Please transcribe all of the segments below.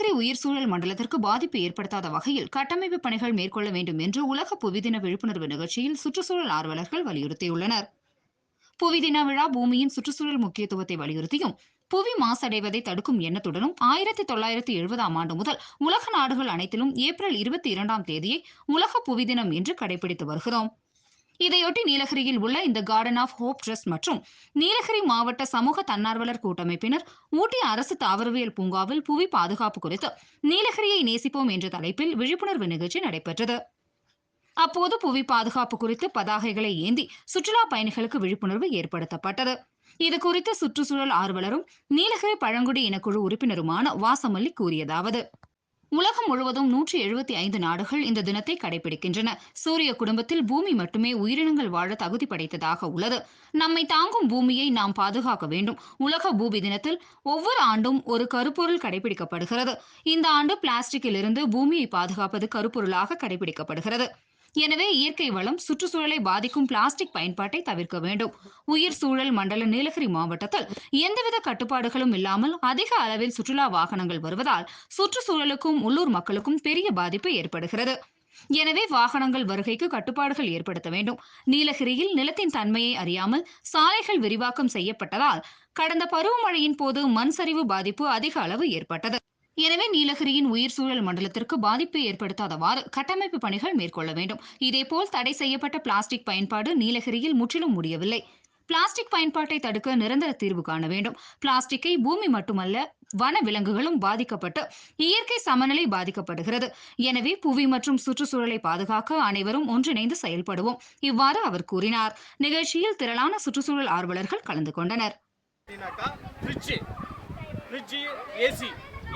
நீலகிரி உயிர் சூழல் மண்டலத்திற்கு பாதிப்பு ஏற்படுத்தாத வகையில் கட்டமைப்பு பணிகள் மேற்கொள்ள வேண்டும் என்று உலக புவிதின விழிப்புணர்வு நிகழ்ச்சியில் சுற்றுச்சூழல் ஆர்வலர்கள் வலியுறுத்தியுள்ளனர். புவிதின விழா பூமியின் சுற்றுச்சூழல் முக்கியத்துவத்தை வலியுறுத்தியும் புவி மாசடைவதை தடுக்கும் எண்ணத்துடனும் ஆயிரத்தி தொள்ளாயிரத்தி எழுபதாம் ஆண்டு முதல் உலக நாடுகள் அனைத்திலும் ஏப்ரல் இருபத்தி இரண்டாம் தேதியை உலக புவிதினம் என்று கடைபிடித்து வருகிறோம். இதையொட்டி நீலகிரியில் உள்ள இந்த கார்டன் ஆஃப் ஹோப் ட்ரஸ்ட் மற்றும் நீலகிரி மாவட்ட சமூக தன்னார்வலர் கூட்டமைப்பினர் ஊட்டி அரசு தாவரவியல் பூங்காவில் புவி பாதுகாப்பு குறித்து நீலகிரியை நேசிப்போம் என்ற தலைப்பில் விழிப்புணர்வு நிகழ்ச்சி நடைபெற்றது. அப்போது புவி பாதுகாப்பு குறித்து பதாகைகளை ஏந்தி சுற்றுலா பயணிகளுக்கு விழிப்புணர்வு ஏற்படுத்தப்பட்டது. இது குறித்து சுற்றுச்சூழல் ஆர்வலரும் நீலகிரி பழங்குடி இனக்குழு உறுப்பினருமான வாசமல்லி கூறியதாவது. உலகம் முழுவதும் நூற்றி எழுபத்தி ஐந்து நாடுகள் இந்த தினத்தை கடைபிடிக்கின்றன. சூரிய குடும்பத்தில் பூமி மட்டுமே உயிரினங்கள் வாழ தகுதி படைத்ததாக உள்ளது. நம்மை தாங்கும் பூமியை நாம் பாதுகாக்க வேண்டும். உலக பூமி தினத்தில் ஒவ்வொரு ஆண்டும் ஒரு கருப்பொருள் கடைபிடிக்கப்படுகிறது. இந்த ஆண்டு பிளாஸ்டிக்கில் இருந்து பூமியை பாதுகாப்பது கருப்பொருளாக கடைபிடிக்கப்படுகிறது. எனவே இயற்கை வளம் சுற்றுச்சூழலை பாதிக்கும் பிளாஸ்டிக் பயன்பாட்டை தவிர்க்க வேண்டும். உயிர் சூழல் மண்டல நீலகிரி மாவட்டத்தில் எந்தவித கட்டுப்பாடுகளும் இல்லாமல் அதிக அளவில் சுற்றுலா வாகனங்கள் வருவதால் சுற்றுச்சூழலுக்கும் உள்ளூர் மக்களுக்கும் பெரிய பாதிப்பு ஏற்படுகிறது. எனவே வாகனங்கள் வருகைக்கு கட்டுப்பாடுகள் ஏற்படுத்த வேண்டும். நீலகிரியில் நிலத்தின் தன்மையை அறியாமல் சாலைகள் விரிவாக்கம் செய்யப்பட்டதால் கடந்த பருவமழையின் போது மண் சரிவு பாதிப்பு அதிக அளவு ஏற்பட்டது. எனவே நீலகிரியின் உயிர் சூழல் மண்டலத்திற்கு பாதிப்பு ஏற்படுத்தாதவாறு கட்டமைப்பு பணிகள் மேற்கொள்ள வேண்டும். இதேபோல் தடை செய்யப்பட்ட பிளாஸ்டிக் பயன்பாடு நீலகிரியில் முற்றிலும் முடியவில்லை. பிளாஸ்டிக் பயன்பாட்டை தடுக்க நிரந்தர தீர்வு காண வேண்டும். பிளாஸ்டிக்கை பூமி மட்டுமல்ல வன விலங்குகளும் பாதிக்கப்பட்டு இயற்கை சமநிலை பாதிக்கப்படுகிறது. எனவே புவி மற்றும் சுற்றுச்சூழலை பாதுகாக்க அனைவரும் ஒன்றிணைந்து செயல்படுவோம் இவ்வாறு அவர் கூறினார். நிகழ்ச்சியில் திரளான சுற்றுச்சூழல் ஆர்வலர்கள் கலந்து கொண்டனர்.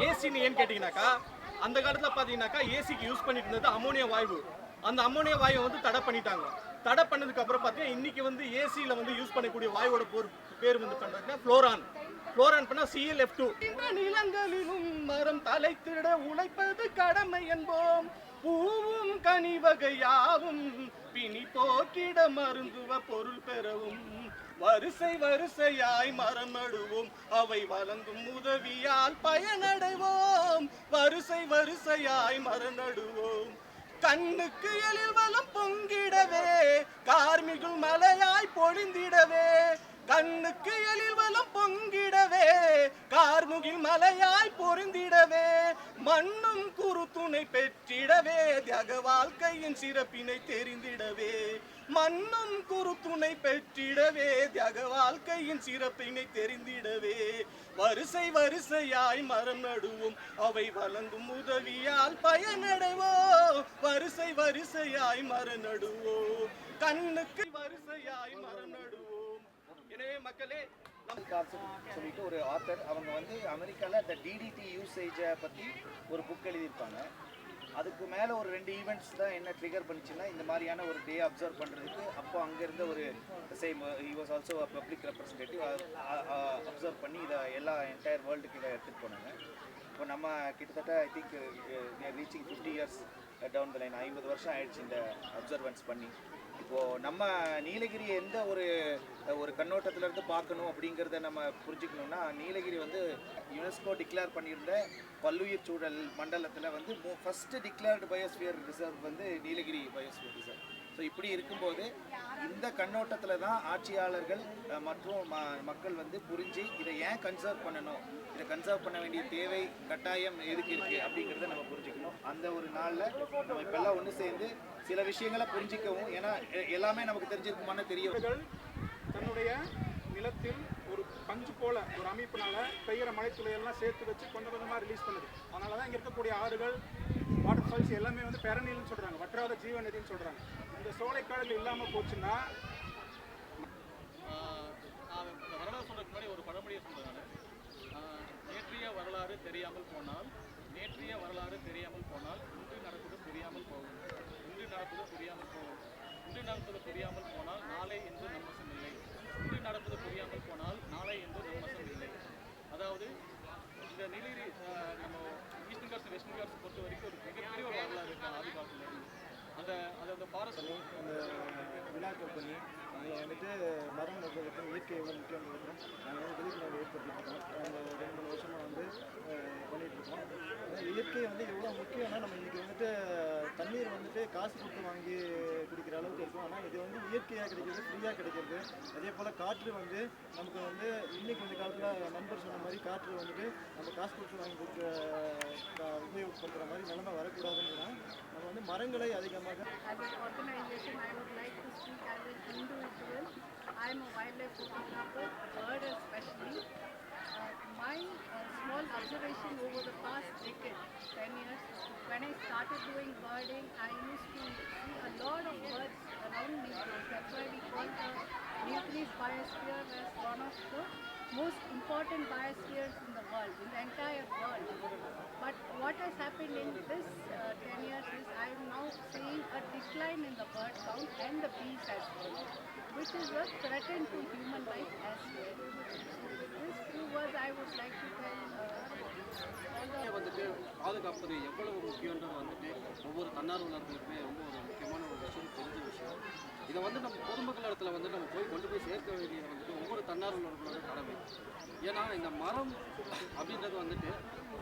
ஏசின்னு ஏன்னு கேட்டிங்கனாக்கா அந்த காலத்தில் பார்த்தீங்கன்னாக்கா ஏசிக்கு யூஸ் பண்ணிட்டு இருந்தது அமோனியா வாயு அந்த அமோனியா வாயுவை வந்து தடை பண்ணிட்டாங்க. தடை பண்ணதுக்கப்புறம் பார்த்தீங்கன்னா இன்னைக்கு வந்து ஏசியில் வந்து யூஸ் பண்ணக்கூடிய வாயுவோட போர் பேர் வந்து பண்ணுறதுன்னா ஃப்ளோரான் ஃப்ளோரான் பண்ணால் சிஎல்எஃப் டூ நிலங்களிலும் மரம் தலைத்திட உழைப்பது கடமை என்போம். பூவும் கனிவகையாவும் பிணி போக்கிட மருந்துவ பொருள் பெறவும். வரிசை வரிசையாய் மரம் நடுவோம் அவை வழங்கும் உதவியால் பயனடைவோம். வரிசை வரிசையாய் மரம் நடுவோம் கண்ணுக்கு எழில் வளம் பொங்கிடவே கார்மிகுள் மலையாய் பொழிந்திடவே கண்ணுக்கு எழில் வளம் பொங்கிடவே முகில் மலையாய் பொருந்திடவே மண்ணும் குறு துணை பெற்றிடவே தியாக வாழ்க்கையின் சிறப்பினை தெரிந்திடவே. மண்ணும் குறு துணை பெற்றிடவே தியாக வாழ்க்கையின் சிறப்பினை தெரிந்திடவே. வரிசை வரிசையாய் மரம் நடுவோம் அவை வழங்கும் உதவியால் பயனடைவோம். வரிசை வரிசையாய் மரம் நடுவோம் கண்ணுக்கு வரிசையாய் மரம் நடுவோம். எனவே மக்களே நம் சொல்லிட்டு ஒரு ஆத்தர் அவங்க வந்து அமெரிக்காவில் இந்த டிடிடி யூசேஜை பற்றி ஒரு புக் எழுதியிருப்பாங்க. அதுக்கு மேலே ஒரு ரெண்டு ஈவெண்ட்ஸ் தான் என்ன ட்ரிகர் பண்ணிச்சுன்னா இந்த மாதிரியான ஒரு டே அப்சர்வ் பண்ணுறதுக்கு அப்போ அங்கே இருந்த ஒரு same he was also public representative observe பண்ணி இதை எல்லா என்டையர் வேர்ல்டுக்கு இதை எடுத்துகிட்டு போனாங்க. இப்போ நம்ம கிட்டத்தட்ட I think reaching fifty years down the line ஐம்பது வருஷம் ஆயிடுச்சு இந்த அப்சர்வன்ஸ் பண்ணி. இப்போது நம்ம நீலகிரி எந்த ஒரு ஒரு கண்ணோட்டத்துல இருந்து பார்க்கணும் அப்படிங்கிறத நம்ம புரிஞ்சுக்கணும்னா நீலகிரி வந்து யுனெஸ்கோ டிக்ளேர் பண்ணியிருந்த பல்லுயிர் சூழல் மண்டலத்தில் வந்து ஃபஸ்ட்டு டிக்ளேர்டு பயோஸ்பியர் ரிசர்வ் வந்து நீலகிரி ஸோ இப்படி இருக்கும்போது இந்த கண்ணோட்டத்தில் தான் ஆட்சியாளர்கள் மற்றும் ம- மக்கள் வந்து புரிஞ்சு இதை ஏன் கன்சர்வ் பண்ணணும்? இதை கன்சர்வ் பண்ண வேண்டிய தேவை கட்டாயம் எதுக்கு இருக்குது அப்படிங்கிறத நம்ம புரிஞ்சுக்கணும். அந்த ஒரு நாளில் நம்ம இப்பெல்லாம் ஒன்று சேர்ந்து சில விஷயங்களை புரிஞ்சிக்கவும் ஏன்னா எல்லாமே நமக்கு தெரிஞ்சிருக்குமான்னு தெரியும் தன்னுடைய நிலத்தில் ஒரு பஞ்சு போல ஒரு அமைப்பினால பெய்கிற மழைத்துளையெல்லாம் சேர்த்து வச்சு கொஞ்சம் கொஞ்சமாக ரிலீஸ் பண்ணுது. அதனால தான் இங்கே இருக்கக்கூடிய ஆறுகள் வாட்டர் ஃபால்ஸ் எல்லாமே வந்து பெரணில்னு சொல்கிறாங்க வற்றாத ஜீவ நதின்னு சொல்கிறாங்க இந்த சோலைக்காடுகள் இல்லாமல் போச்சுன்னா நான் இந்த வரலாறு சொல்றதுக்கு முன்னாடி ஒரு பழமொழியை சொல்றேன் நான். நேற்றைய வரலாறு தெரியாமல் போனால் நேற்றைய வரலாறு தெரியாமல் போனால் இன்று நடப்பது புரியாமல் போகும். இன்று நடப்பது புரியாமல் போகும். இன்று நடப்பது புரியாமல் போனால் நாளை என்று நம்மசம் இல்லை இன்று நடப்பது புரியாமல் போனால் நாளை என்று நம்மசம் இல்லை அதாவது இந்த நீலகிரி நம்ம ஈஸ்டர்ன் காட்ஸ் வெஸ்டர்ன் காட்ஸ் பொறுத்த வரைக்கும் ஒரு மிகப்பெரிய ஒரு வரலாறு இருக்கு ஆதி அந்த அது அந்த ஃபாரஸ்ட் அந்த விழாக்கள் பண்ணி அதில் வந்துட்டு மரம் நடுறதுக்கும் இயற்கை எவ்வளோ முக்கியங்கிறதுக்கும் நாங்கள் வந்து விழிப்புணர்வு ஏற்படுத்திருக்கோம் அந்த ரெண்டு மூணு வருஷமாக வந்து பண்ணிகிட்ருக்கோம் இயற்கை வந்து எவ்வளோ முக்கியம்னா நம்ம இன்றைக்கி வந்துட்டு தண்ணீர் வந்துட்டு காசு கொடுத்து வாங்கி குடிக்கிற அளவுக்கு இருக்கும். ஆனால் இது வந்து இயற்கையாக கிடைக்கிறது ஃப்ரீயாக கிடைக்கிறது. அதே போல் காற்று வந்து நமக்கு வந்து இன்னைக்கு இந்த காலத்தில் நண்பர் சொன்ன மாதிரி காற்று வந்துட்டு நம்ம காசு கொடுத்து வாங்கி கொடுக்குற கா- உபயோகப்படுத்துகிற மாதிரி நிலைமை வரக்கூடாதுன்னா நம்ம வந்து மரங்களை அதிகமாக As a wildlife photographer, a bird especially. Uh, my uh, small observation over the past decade, 10 years, when I started doing birding, I used to see a lot of birds around me. That's why we call the nucleus biosphere as one of the most important biospheres in the world, in the entire world. But what has happened in this uh, 10 years is I am now seeing a decline in the bird count and the bees as well, which is a threat to human life as well. So with these few words, I would like to tell uh, all the வந்துட்டு பாதுகாப்பது எவ்வளவு முக்கியன்றது வந்துட்டு ஒவ்வொரு தன்னார்வலர்களுக்குமே ரொம்ப ஒரு முக்கியமான இதை வந்து நம்ம பொதுமக்கள் இடத்துல வந்து நம்ம போய் கொண்டு போய் சேர்க்க வேண்டியது வந்துட்டு ஒவ்வொரு தன்னார்வலர்களோட கடமை. ஏன்னா இந்த மரம் அப்படின்றது வந்துட்டு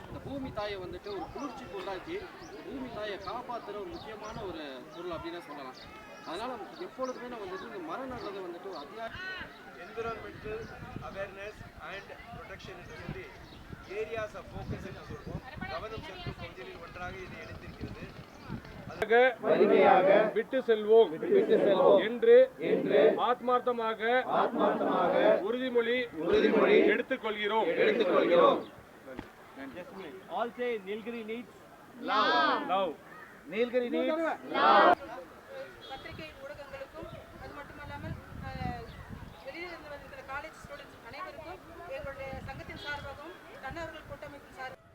இந்த பூமி தாயை வந்துட்டு ஒரு குளிர்ச்சி உண்டாக்கி பூமி தாயை காப்பாற்றுற ஒரு முக்கியமான ஒரு பொருள் அப்படின்னு சொல்லலாம். அதனால் எப்பொழுதுமே நம்ம வந்துட்டு இந்த மரம் நடுறது வந்துட்டு ஒரு அத்தியாவசிய என்விரான்மெண்டல் அவேர்னஸ் அண்ட் ப்ரொடெக்ஷன் என்று சொல்லி ஏரியாஸ் ஆஃப் ஃபோக்கஸ் என்று சொல்வோம். கவனம் செலுத்தும் பகுதிகளில் ஒன்றாக இதை எடுத்திருக்கிறது விட்டு செல்வோம் விட்டு செல்வோம் என்று என்று ஆத்மார்த்தமாக ஆத்மார்த்தமாக உறுதிமொழி உறுதிமொழி எடுத்துக்கொள்கிறோம் எடுத்துக்கொள்கிறோம் all say Nilgiri needs love Nilgiri needs பத்திரிகை ஊடகங்களுக்கும் அது மட்டுமல்லாமல் அஹ், வெளியில் இருந்து வந்திருக்கிற காலேஜ் ஸ்டூடெண்ட்ஸ் அனைவருக்கும் எங்களுடைய சங்கத்தின் சார்பாகவும் தன்னார்வல் கூட்டமைப்பின் சார்பாகவும்